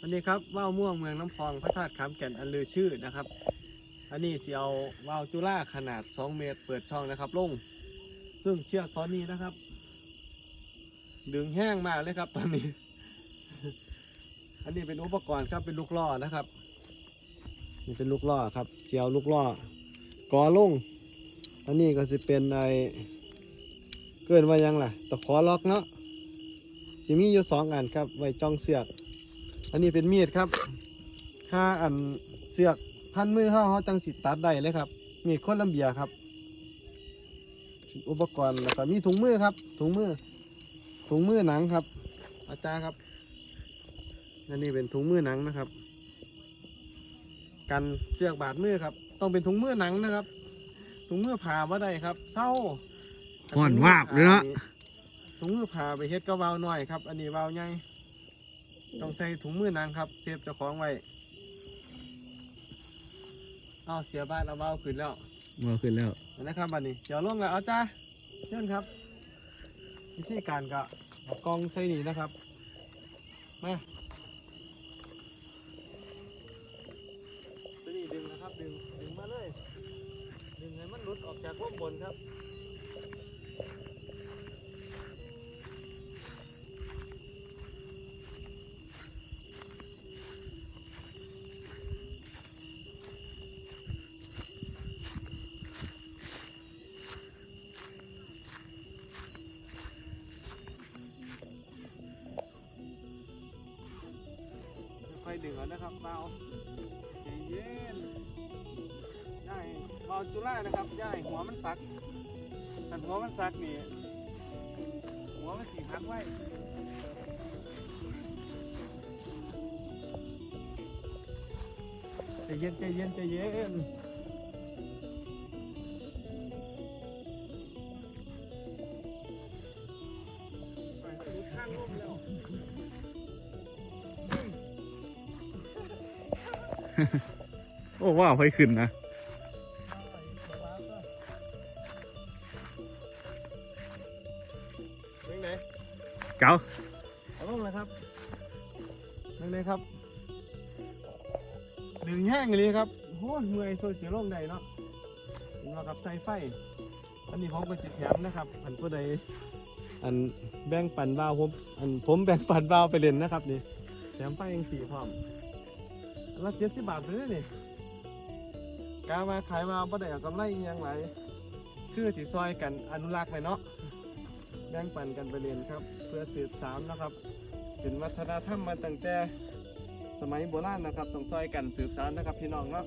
วันนี้ครับว่าวม่วงเมืองน้ำพองพระธาตุขามแก่นอันลือชื่อนะครับ อันนี้เสียวว่าวจุฬาขนาด 2 เมตร เปิดช่องนะครับลง ซึ่งเชือกตอนนี้นะครับ ดึงแห้งมากเลยครับตอนนี้ อันนี้เป็นอุปกรณ์ครับเป็นลูกล่อนะครับ นี่เป็นลูกล่อครับเสียวลูกล่อกอลง อันนี้ก็จะเป็นไอเกินว่ายังล่ะตะขอล็อกเนาะสิมีอยู่สองอันครับไว้จ้องเสือก อันนี้เป็นมีดครับห้าอันเสือกพันมือเขาเขาจังสิตัดได้เลยครับ มีดโคนลำเบียครับ อุปกรณ์แล้วก็มีถุงมือครับ ถุงมือ ถุงมือหนังครับ อาจารย์ครับ อันนี้เป็นถุงมือหนังนะครับ กันเสือกบาดมือครับ ต้องเป็นถุงมือหนังนะครับ ถุงมือผ่าว่าได้ครับ เศร้าห่อนวาบเลยเนาะถุงมือผ่าไปเฮ็ดก็เบาหน่อยครับ อันนี้เบาใหญ่ ต้องใส่ถุงมือหนังครับ เซฟเจ้าของไว้เอาเสียบ้านเอาเบาขึ้นแล้วมาขึ้นแล้วนะครับบัดนี้เดี๋ยวลงแล้วเอาจ้าเชิญครับ วิธีการก็เอากล้องใส่นี่นะครับมาตัวนี้ดึงนะครับดึงดึงมาเลยดึงให้มันหลุดออกจากวงบนครับ ค่อยๆดึงเอนะครับเบาใจเย็นย่ายเบาจุล่านะครับย่ายหัวมันสักถ้าหัวมันสักนี่หัวมันสีหักไว้ใจเย็นใจเย็นใจเย็น โอ้ว้าวไฟขึ้นนะเรื่องไหนเจ้าเอาลงเลยครับเรื่องไหนครับดึงแห้งเลยครับโอ้ยเมื่อยโซเสียลงใดเนาะเห็นว่ากับใส่ไฟ อันนี้ผมก็จิแถมนะครับอันผู้ใดอันแบ่งปันบ่าวผมอันผมแบ่งปันบ่าวไปเล่นนะครับนี่แถมไฟยังสี่พร้อมอัน ละเจ็ดสิบบาทเลยนี่กามาขายมาบ่ได้เอากำไรอิหยังไรคือสิซอยกันอนุรักษ์ไปเนาะแบ่งปันกันไปเรียนครับ เพื่อสืบสานนะครับ เป็นวัฒนธรรมมาตั้งแต่สมัยโบราณนะครับต้องซอยกันสืบสานนะครับพี่น้องเนาะ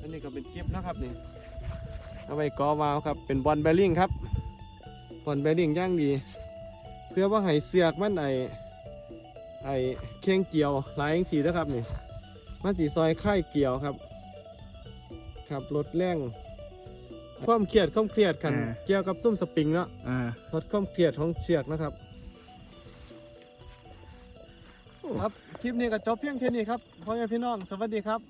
อันนี้ก็เป็นกิฟต์นะครับนี่เอาไปกอวาวครับเป็นบอลแบริ่งครับบอลแบริ่งย่างดี เพื่อว่าให้เสือกมันไอ ไอเข่งเกี่ยวหลายอย่างสีนะครับนี่มันสีซอยค่ายเกี่ยวครับครับลดแรงความเครียดความเครียดกัน อ่า เกี่ยวกับซุ้มสปริงเนาะอ่าลดความเครียดของเชือกนะครับครับคลิปนี้ก็จบเพียงแค่นี้ครับพ่อแม่พี่น้องสวัสดีครับ